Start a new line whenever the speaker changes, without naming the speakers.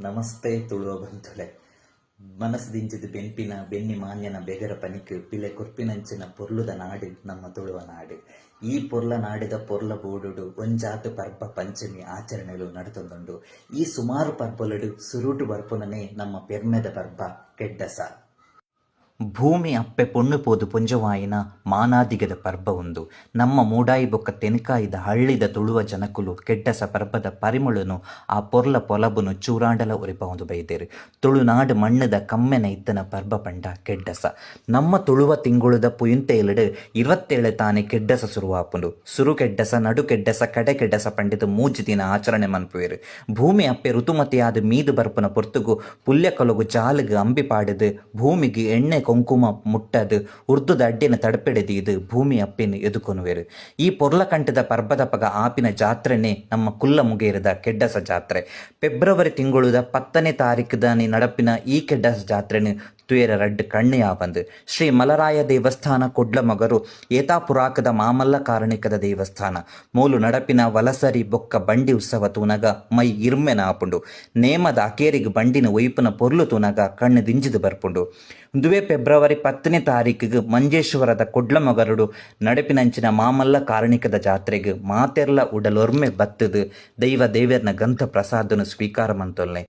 ನಮಸ್ತೆ ತುಳುವ ಬಂಧುಳೆ ಮನಸ್ಸು ಬೆಂಪಿನ, ಬೆನ್ನಿ ಮಾನ್ಯನ ಬೆಗರ ಪನಿಕು, ಪಿಲೆ ಕುರ್ಪಿನಂಚಿನ ಪೊರ್ಲುದ ನಾಡಿ ನಮ್ಮ ತುಳುವ ನಾಡಿ. ಈ ಪೊರ್ಲ ನಾಡಿದ ಪೊರ್ಲ ಬೋಡುಡು, ಒಂಜಾತು ಪರ್ಬ ಪಂಚಮಿ ಆಚರಣೆಗಳು ನಡೆತೊಂದುಂಡು. ಈ ಸುಮಾರು ಪರ್ಬಲಡು ಸುರುಟು ಬರ್ಪುನನೆ ನಮ್ಮ ಪೆರ್ಮೆದ ಪರ್ಬ ಕೆಡ್ಡಸ. ಭೂಮಿ ಅಪ್ಪೆ ಪೊಣ್ಣು ಪೋದು ಪುಂಜವಾಯಿನ ಮಾನಾದಿಗದ ಪರ್ಬ ಉಂದು ನಮ್ಮ ಮೂಡಾಯಿ ಬೊಕ್ಕ ತೆನಕಾಯಿದ ಹಳ್ಳಿದ ತುಳುವ ಜನಕುಲು ಕೆಡ್ಡಸ ಪರ್ಬದ ಪರಿಮಳನು ಆ ಪೊರ್ಲ ಪೊಲಬುನು ಚೂರಾಂಡಲ ಉರಿಪ ಒಂದು ಬೈದೇರು ತುಳುನಾಡು ಮಣ್ಣದ ಕಮ್ಮೆನ ಇದ್ದನ ಪರ್ಬ ಪಂಡ ಕೆಡ್ಡಸ. ನಮ್ಮ ತುಳುವ ತಿಂಗುಳದ ಪುಯುಂತೇಲಡು ಇರುವತ್ತೇಳು ತಾನೆ ಕೆಡ್ಡಸ ಸುರುವಾಪುಂಡು. ಸುರು ಕೆಡ್ಡಸ, ನಡು ಕೆಡ್ಡಸ, ಕಡೆ ಕೆಡ್ಡಸ ಪಂಡಿತ ಮೂಜಿ ದಿನ ಆಚರಣೆ ಮನ್ಪುವೆರು. ಭೂಮಿ ಅಪ್ಪೆ ಋತುಮತಿಯಾದ ಮೀದು ಬರ್ಪುನ ಪೊರ್ತುಗು ಪುಲ್ಯ ಕೊಲಗು ಜಾಲಗು ಅಂಬಿ ಪಾಡದು ಭೂಮಿಗೆ ಎಣ್ಣೆ ಕೊಂಕುಮ ಮುಟ್ಟದು, ಉರ್ದುದ ಅಡ್ಡಿನ ತಡಪೆಡೆದಿದು ಭೂಮಿ ಅಪ್ಪಿನ ಎದುಕೊನುವೆರು. ಈ ಪೊರ್ಲಕಂಠದ ಪರ್ಬದಪಗ ಆಪಿನ ಜಾತ್ರೆನೆ ನಮ್ಮ ಕುಲ್ಲ ಮುಗೇರದ ಕೆಡ್ಡಸ ಜಾತ್ರೆ. ಫೆಬ್ರವರಿ ತಿಂಗಳುದ ಪತ್ತನೇ ತಾರೀಕುದಾನಿ ನಡಪಿನ ಈ ಕೆಡ್ಡಸ ಜಾತ್ರೆನು ತುಯರ ರಡ್ಡ್ ಕಣ್ಣೆ ಆಪಂದ್ ಶ್ರೀ ಮಲರಾಯ ದೇವಸ್ಥಾನ ಕೊಡ್ಲಮಗರು ಮಗರು ಏತಾಪುರಾಕದ ಮಾಮಲ್ಲ ಕಾರಣಿಕದ ದೇವಸ್ಥಾನ. ಮೂಲು ನಡಪಿನ ವಲಸರಿ ಬೊಕ್ಕ ಬಂಡಿ ಉತ್ಸವ ತೂನಗ ಮೈ ಇರ್ಮೆನ ಆಪುಂಡು ನೇಮದ ಅಕೇರಿಗೆ ಬಂಡಿನ ಒಯ್ಪುನ ಪೊರ್ಲು ತೂನಗ ಕಣ್ಣು ದಿಂಜಿದು ಬರ್ಪುಂಡು. ದುವೆ ಫೆಬ್ರವರಿ ಪತ್ತನೇ ತಾರೀಕಿಗೆ ಮಂಜೇಶ್ವರದ ಕೊಡ್ಲಮಗರುಡು ನಡಪಿನಂಚಿನ ಮಾಮಲ್ಲ ಕಾರಣಿಕದ ಜಾತ್ರೆಗೆ ಮಾತೆರ್ಲ ಉಡಲೊರ್ಮೆ ಬತ್ತದು. ದೈವ ದೇವರ್ನ ಗಂಧ ಪ್ರಸಾದನು ಸ್ವೀಕಾರ ಮಂತೊಲ್ನೆ.